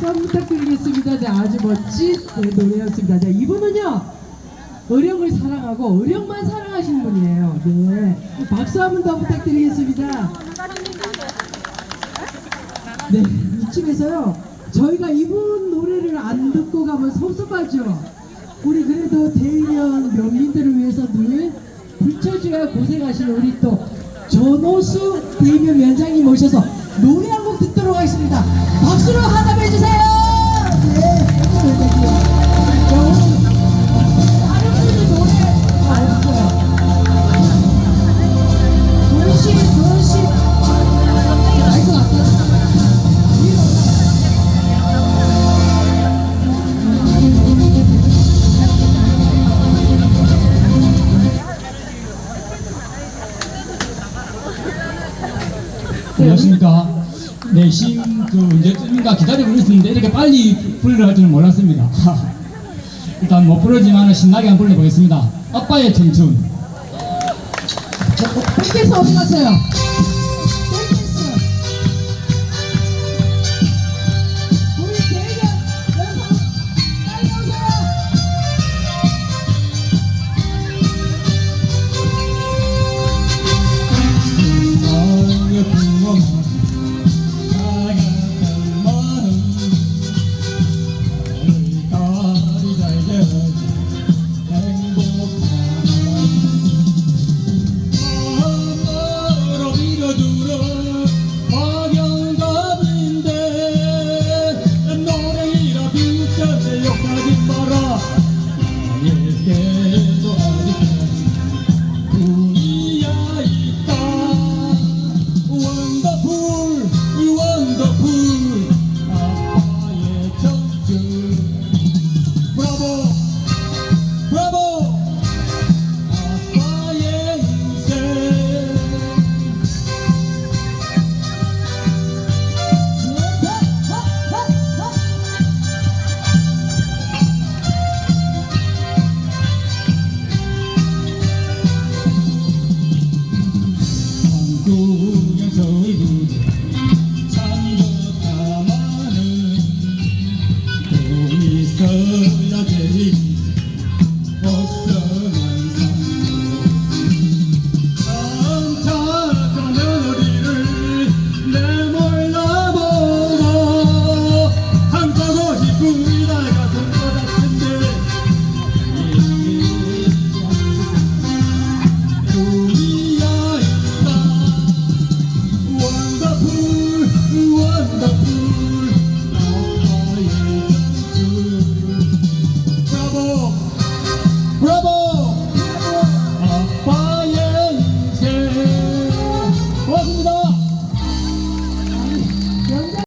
박수 부탁드리겠습니다. 네, 아주 멋진 네, 노래였습니다. 네, 이분은요, 의령을 사랑하고 의령만 사랑하시는 분이에요. 네, 박수 한 번 더 부탁드리겠습니다. 네, 이쯤에서요, 저희가 이분 노래를 안 듣고 가면 섭섭하죠. 우리 그래도 대의면 명민들을 위해서 늘 불철주야 고생하시는 우리 또 전호수 대의면 위원장님 모셔서 노래 하겠습니다. 박수로 하답해 주세요. 네, 감사합니다. 다른 분들. 네, 심 그 언제쯤인가 기다리고 있었는데 이렇게 빨리 불러할 줄은 몰랐습니다. 일단 못 부르지만 신나게 한번 불러보겠습니다. 아빠의 춤춤. 어디 가세요? 不要走一步